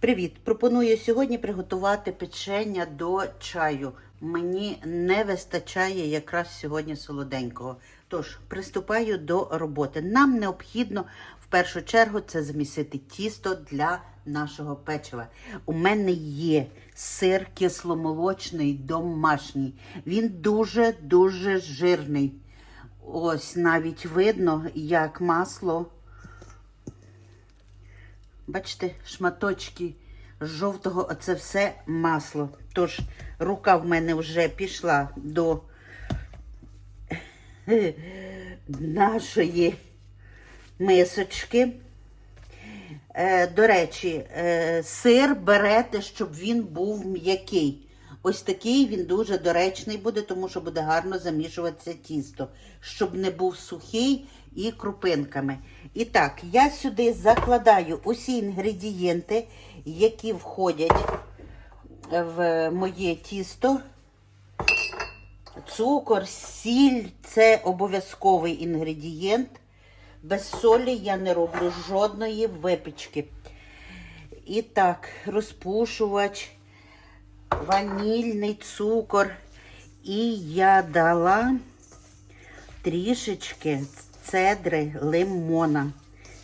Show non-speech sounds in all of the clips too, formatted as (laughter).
Привіт! Пропоную сьогодні приготувати печення до чаю. Мені не вистачає якраз сьогодні солоденького. Тож, приступаю до роботи. Нам необхідно в першу чергу це замісити тісто для нашого печива. У мене є сир кисломолочний домашній. Він дуже-дуже жирний. Ось навіть видно, як масло Бачите, шматочки жовтого, оце все масло. Тож рука в мене вже пішла до (laughs) нашої мисочки. Е, До речі, е, сир берете, щоб він був м'який. Ось такий він дуже доречний буде, тому що буде гарно замішуватися тісто, щоб не був сухий і крупинками. І так, я сюди закладаю усі інгредієнти, які входять в моє тісто. Цукор, сіль це обов'язковий інгредієнт. Без солі я не роблю жодної випічки. І так, розпушувач, ванільний цукор. І я дала трішечки цедри лимона.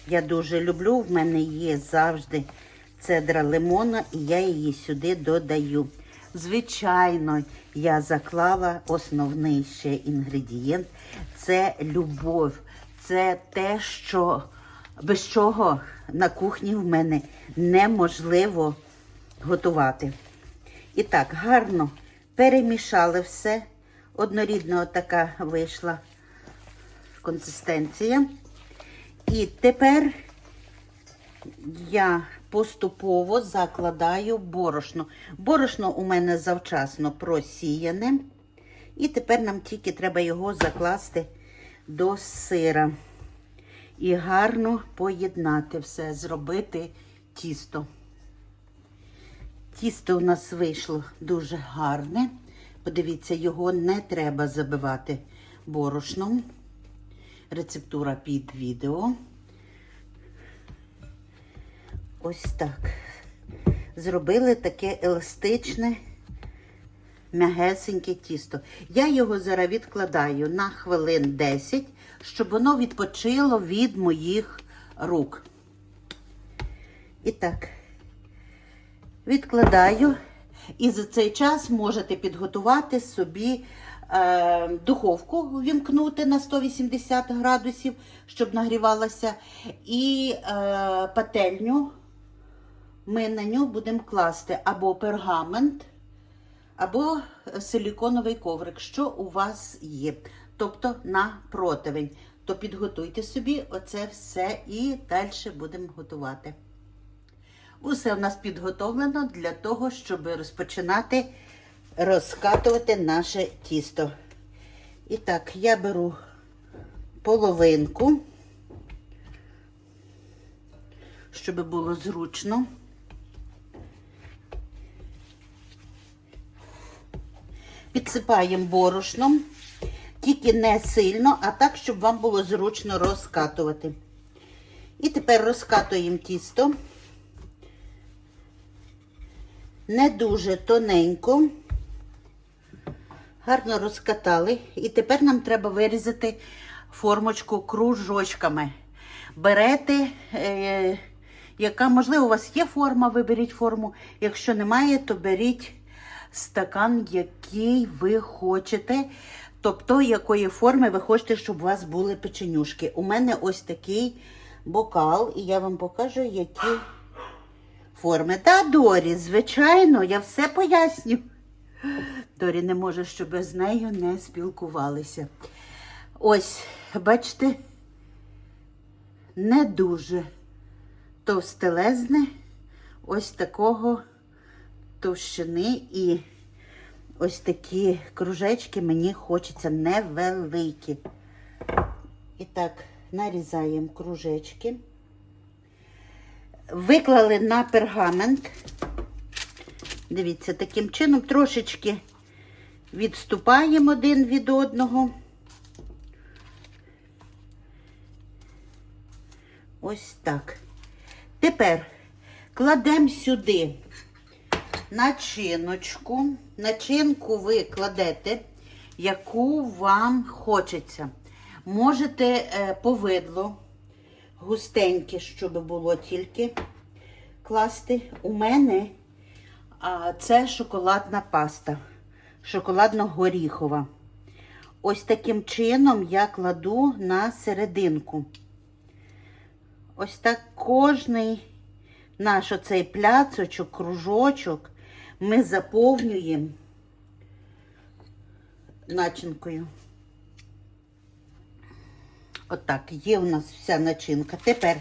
Я дуже люблю, в мене є завжди цедра лимона, і я її сюди додаю. Звичайно, я заклала основний ще інгредієнт це любов. Це те, що без чого на кухні в мене неможливо готувати. І так, гарно перемішали все. Однорідна така вийшла консистенція. І тепер я поступово закладаю борошно. Борошно у мене завчасно просіяне. І тепер нам тільки треба його закласти до сира. І гарно поєднати все, зробити тісто. Тісто у нас вийшло дуже гарне. Подивіться, його не треба забивати борошном. Рецептура під відео. Ось так. Зробили таке еластичне, м'ягесеньке тісто. Я його зараз відкладаю на хвилин 10, щоб воно відпочило від моїх рук. І так, відкладаю. І за цей час можете підготувати собі духовку, вімкнути на 180 градусів, щоб нагрівалася, і е, пательню. Ми на нього будемо класти або пергамент, або силіконовий коврик, що у вас є. Тобто на противень. То підготуйте собі оце все і далі будемо готувати. Усе у нас підготовлено для того, щоб розпочинати розкатувати наше тісто. І так, я беру половинку, щоб було зручно. Підсипаємо борошном, тільки не сильно, а так, щоб вам було зручно розкатувати. І тепер розкатуємо тісто не дуже тоненько. Гарно розкатали. І тепер нам треба вирізати формочку кружочками. Берете, е, яка, можливо, у вас є форма, виберіть форму. Якщо немає, то беріть стакан, який ви хочете. Тобто, якої форми ви хочете, щоб у вас були печенюшки. У мене ось такий бокал, і я вам покажу, які форми. Та, Дорі, звичайно, я все поясню. Дорі не може, щоб з нею не спілкувалися. Ось, бачите, не дуже товстелезне, ось такого товщини і ось такі кружечки мені хочеться невеликі. І так, нарізаємо кружечки. Виклали на пергамент. Дивіться, таким чином трошечки відступаємо один від одного. Ось так. Тепер Кладемо сюди начиночку. Начинку ви кладете, яку вам хочеться. Можете е, повидло густеньке, щоб було тільки класти. У мене це шоколадна паста, шоколадно-горіхова. Ось таким чином я кладу на серединку. Ось так кожний наш оцей пляцочок, кружочок ми заповнюємо начинкою. Отак, є у нас вся начинка. Тепер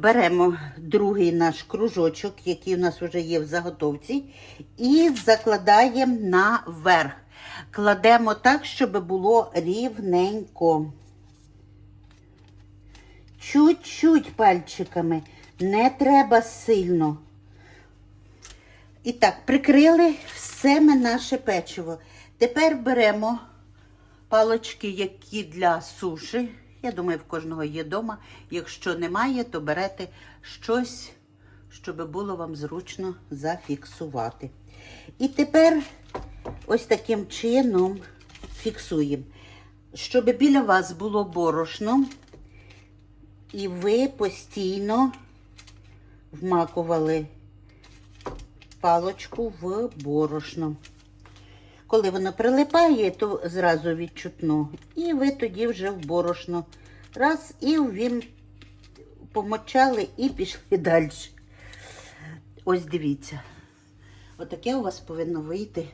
беремо другий наш кружочок, який у нас вже є в заготовці, і закладаємо наверх. Кладемо так, щоб було рівненько. Чуть-чуть пальчиками, не треба сильно. І так, прикрили все ми наше печиво. Тепер беремо палочки, які для суші. Я думаю, в кожного є вдома. Якщо немає, то берете щось, щоб було вам зручно зафіксувати. І тепер ось таким чином фіксуємо. Щоб біля вас було борошно, і ви постійно вмакували палочку в борошно. Коли воно прилипає, то зразу відчутно. І ви тоді вже в борошно. Раз, і він помочали і пішли (laughs) далі. Ось дивіться. Отаке у вас повинно вийти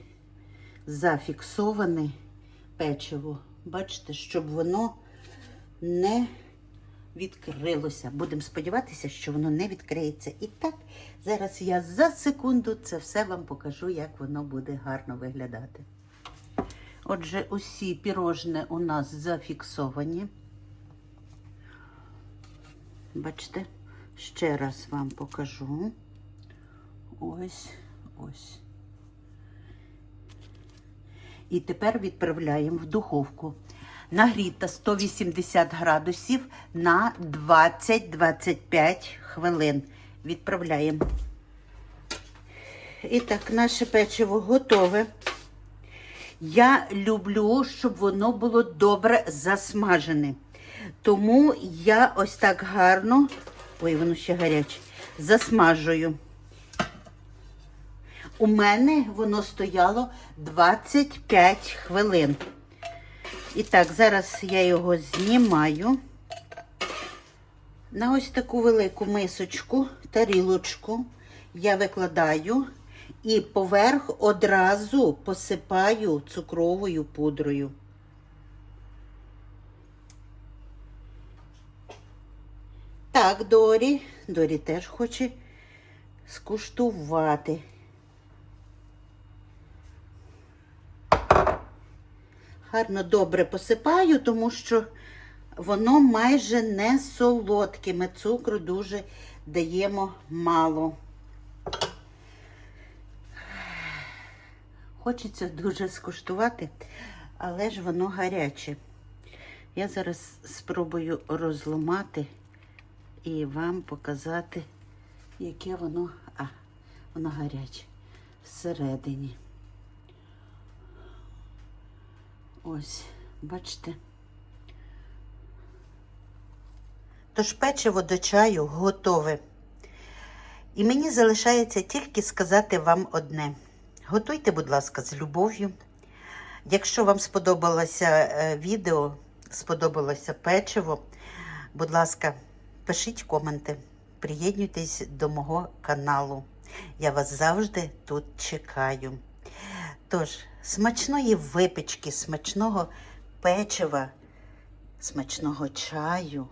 зафіксоване печиво. Бачите, щоб воно не відкрилося. Будемо сподіватися, що воно не відкриється. І так, зараз я за секунду це все вам покажу, як воно буде гарно виглядати. Отже, усі пірожні у нас зафіксовані. Бачите, ще раз вам покажу. Ось, ось. І тепер відправляємо в духовку. Нагріта 180 градусів на 20-25 хвилин. Відправляємо. І так, наше печиво готове. Я люблю, щоб воно було добре засмажене. Тому я ось так гарно, ой, воно ще гаряче, засмажую. У мене воно стояло 25 хвилин. І так, зараз я його знімаю на ось таку велику мисочку, тарілочку. Я викладаю і поверх одразу посипаю цукровою пудрою. Так, Дорі, Дорі теж хоче скуштувати. Гарно добре посипаю, тому що воно майже не солодке. Ми цукру дуже даємо мало. Хочеться дуже скуштувати, але ж воно гаряче. Я зараз спробую розламати і вам показати, яке воно, а, воно гаряче всередині. Ось, бачите. Тож печиво до чаю готове. І мені залишається тільки сказати вам одне. Готуйте, будь ласка, з любов'ю. Якщо вам сподобалося е, відео, сподобалося печиво, будь ласка, пишіть коменти, приєднуйтесь до мого каналу. Я вас завжди тут чекаю. Тож, смачної випічки, смачного печива, смачного чаю,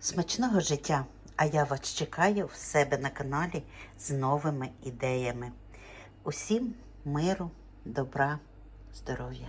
смачного життя. А я вас чекаю в себе на каналі з новими ідеями. Усім миру, добра, здоров'я.